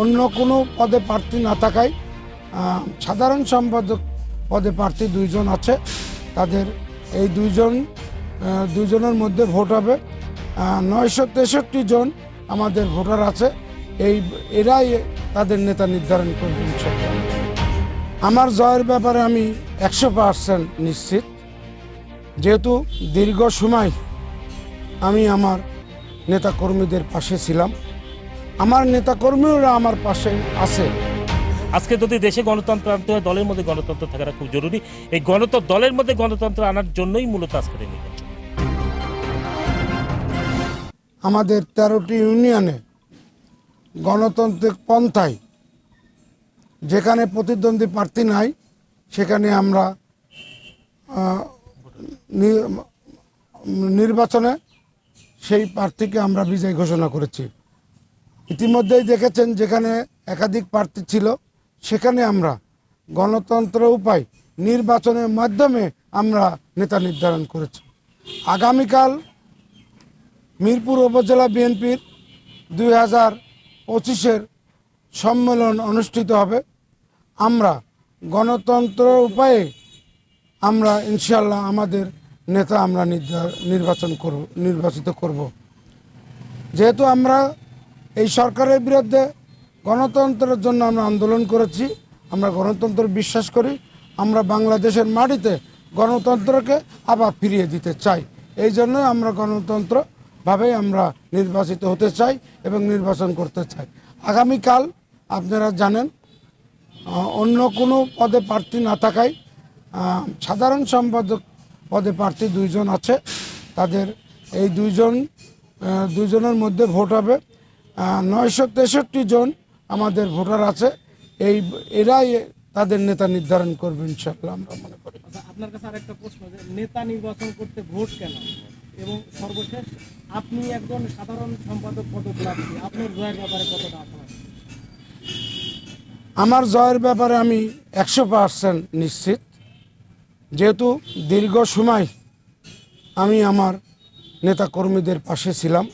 অন্য কোনো পদে প্রার্থী না থাকায় সাধারণ সম্পাদক পদে প্রার্থী দুইজন আছে। তাদের এই দুইজন আহ, দুইজনের মধ্যে ভোট হবে। নয়শো তেষট্টি জন আমাদের ভোটার আছে। এই এরাই তাদের নেতা নির্ধারণ করবে আমার জয়ের ব্যাপারে আমি একশো পার্সেন্ট নিশ্চিত। যেহেতু দীর্ঘ সময় আমি আমার নেতাকর্মীদের পাশে ছিলাম আমার নেতাকর্মীরা আমার পাশে আছে। আজকে যদি দেশে গণতন্ত্র আনতে হয় দলের মধ্যে গণতন্ত্র থাকাটা খুব জরুরি। এই গণতন্ত্র দলের মধ্যে গণতন্ত্র আনার জন্যই মূলত আজকের এই আমাদের তেরোটি ইউনিয়নে গণতান্ত্রিক পন্থায় যেখানে প্রতিদ্বন্দ্বী প্রার্থী নাই সেখানে আমরা নির্বাচনে সেই প্রার্থীকে আমরা বিজয় ঘোষণা করেছি। ইতিমধ্যেই দেখেছেন যেখানে একাধিক প্রার্থী ছিল, সেখানে আমরা গণতন্ত্র উপায় নির্বাচনের মাধ্যমে আমরা নেতা নির্ধারণ করেছি। আগামীকাল মিরপুর উপজেলা বিএনপির দুই হাজার পঁচিশের সম্মেলন অনুষ্ঠিত হবে। আমরা গণতন্ত্র উপায়ে আমরা ইনশাল্লাহ আমাদের নেতা আমরা নির্বাচন করব, নির্বাচিত করব। যেহেতু আমরা এই সরকারের বিরুদ্ধে গণতন্ত্রের জন্য আমরা আন্দোলন করেছি আমরা গণতন্ত্র বিশ্বাস করি আমরা বাংলাদেশের মাটিতে গণতন্ত্রকে আবার ফিরিয়ে দিতে চাই। এই জন্যই আমরা গণতন্ত্রভাবে আমরা নির্বাচিত হতে চাই এবং নির্বাচন করতে চাই। আগামীকাল আপনারা জানেন অন্য কোনো পদে প্রার্থী না থাকায় সাধারণ সম্পাদক পদে প্রার্থী দুইজন আছে। তাদের এই দুইজন আহ, দুইজনের মধ্যে ভোট হবে। নয়শো তেষট্টি জন আমাদের ভোটার আছে। এই এরাই তাদের নেতা নির্ধারণ করবে ইনশাল্লাহ আমরা মনে করি। আচ্ছা আপনার কাছে আরেকটা প্রশ্ন যে নেতা নির্বাচন করতে ভোট কেন? এবং সর্বশেষ আপনি একজন সাধারণ সম্পাদক পদপ্রার্থী আপনার জয়ের ব্যাপারে কতটা আপনার আমার জয়ের ব্যাপারে আমি একশো পার্সেন্ট নিশ্চিত। যেহেতু দীর্ঘ সময় আমি আমার নেতাকর্মীদের পাশে ছিলাম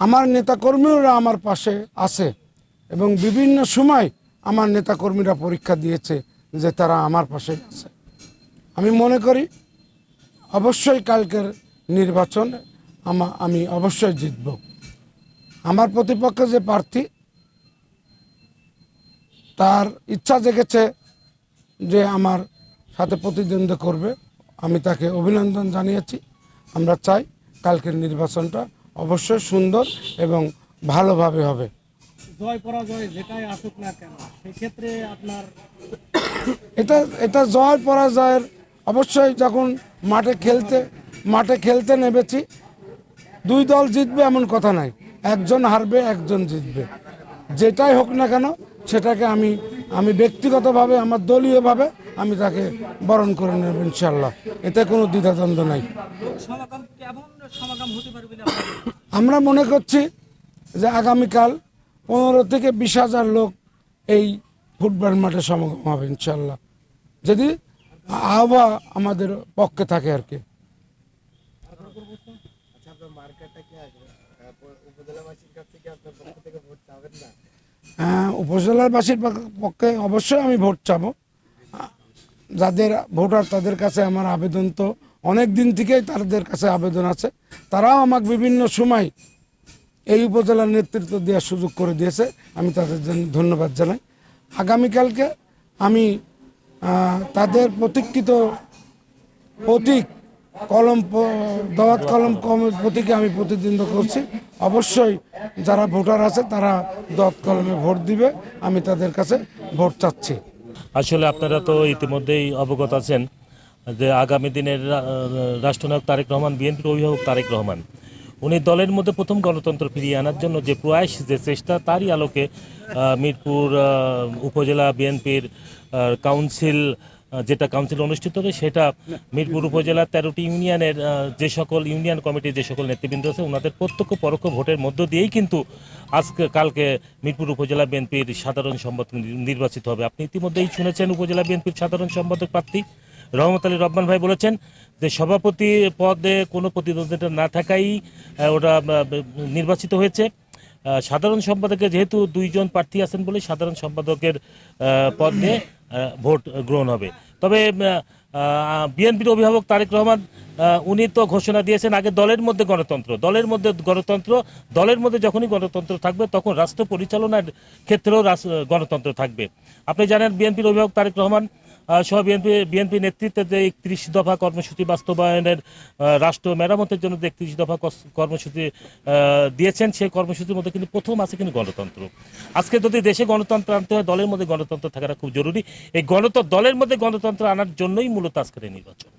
আমার নেতাকর্মীরা আমার পাশে আছে এবং বিভিন্ন সময় আমার নেতাকর্মীরা পরীক্ষা দিয়েছে যে তারা আমার পাশে আছে। আমি মনে করি অবশ্যই কালকের নির্বাচন আমা আমি অবশ্যই জিতব। আমার প্রতিপক্ষে যে প্রার্থী, তার ইচ্ছা জেগেছে যে আমার সাথে প্রতিদ্বন্দ্বিতা করবে। আমি তাকে অভিনন্দন জানিয়েছি। আমরা চাই কালকের নির্বাচনটা অবশ্যই সুন্দর এবং ভালোভাবে হবে। জয় পরাজয় যেটাই আসুক না কেন সেক্ষেত্রে আপনার এটা এটা জয় পরাজয়ের অবশ্যই যখন মাঠে খেলতে মাঠে খেলতে নেমেছি দুই দল জিতবে এমন কথা নাই। একজন হারবে একজন জিতবে। যেটাই হোক না কেন সেটাকে আমি আমি ব্যক্তিগতভাবে আমার দলীয়ভাবে আমি তাকে বরণ করে নেব ইনশাল্লাহ এতে কোনো দ্বিধাদ্বন্দ্ব নাই। আমরা মনে করছি যে আগামীকাল পনেরো থেকে বিশ হাজার লোক এই ফুটবল মাঠে সমাগম হবে ইনশাল্লাহ যদি আবহাওয়া আমাদের পক্ষে থাকে আর কি। হ্যাঁ, উপজেলাবাসীর পক্ষে অবশ্যই আমি ভোট চাবো। যাদের ভোটার তাদের কাছে আমার আবেদন তো অনেক দিন থেকেই তাদের কাছে আবেদন আছে। তারাও আমাকে বিভিন্ন সময় এই উপজেলার নেতৃত্ব দেওয়ার সুযোগ করে দিয়েছে। আমি তাদের জন্য ধন্যবাদ জানাই। আগামীকালকে আমি তাদের প্রতীক্ষিত প্রতীক, কলম দাওয়াত কলম প্রতীকে আমি প্রতিদ্বন্দ্ব করছি। অবশ্যই যারা ভোটার আছে তারা দাওয়াত কলমে ভোট দিবে। আমি তাদের কাছে ভোট চাচ্ছি। আসলে আপনারা তো ইতিমধ্যেই অবগত আছেন যে আগামী দিনের রাষ্ট্রনায়ক তারেক রহমান বিএনপির অভিভাবক তারেক রহমান। উনি দলের মধ্যে প্রথম গণতন্ত্র ফিরিয়ে আনার জন্য যে প্রয়াস, যে চেষ্টা, তারই আলোকে মিরপুর উপজেলা বিএনপির কাউন্সিল যেটা কাউন্সিল অনুষ্ঠিত হবে, সেটা মিরপুর উপজেলার তেরোটি ইউনিয়নের যে সকল ইউনিয়ন কমিটির যে সকল নেতৃবৃন্দ আছে, ওনাদের প্রত্যক্ষ পরোক্ষ ভোটের মধ্য দিয়েই কিন্তু আজকে, কালকে মিরপুর উপজেলা বিএনপির সাধারণ সম্পাদক নির্বাচিত হবে। আপনি ইতিমধ্যেই শুনেছেন উপজেলা বিএনপির সাধারণ সম্পাদক প্রার্থী রহমত আলী রহমান ভাই বলেছেন যে সভাপতি পদে কোনো প্রতিদ্বন্দ্বিতা না থাকাই ওটা নির্বাচিত হয়েছে। সাধারণ সম্পাদকের যেহেতু দুইজন প্রার্থী আছেন বলে সাধারণ সম্পাদকের পদ নিয়ে ভোট গ্রহণ হবে। তবে বিএনপির অভিভাবক তারেক রহমান উনি তো ঘোষণা দিয়েছেন আগে দলের মধ্যে গণতন্ত্র, দলের মধ্যে গণতন্ত্র, দলের মধ্যে যখনই গণতন্ত্র থাকবে তখন রাষ্ট্র পরিচালনার ক্ষেত্রেও গণতন্ত্র থাকবে। আপনি জানেন বিএনপির অভিভাবক তারেক রহমান সহ বিএনপি বিএনপি নেতৃত্বে যে একত্রিশ দফা কর্মসূচি বাস্তবায়নের রাষ্ট্র মেরামতের জন্য যে একত্রিশ দফা কর্মসূচি দিয়েছেন, সেই কর্মসূচির মধ্যে কিন্তু প্রথম আছে কিন্তু গণতন্ত্র। আজকে যদি দেশে গণতন্ত্র আনতে হয়, দলের মধ্যে গণতন্ত্র থাকাটা খুব জরুরি। এই গণতন্ত্র, দলের মধ্যে গণতন্ত্র আনার জন্যই মূলত আজকের নির্বাচন।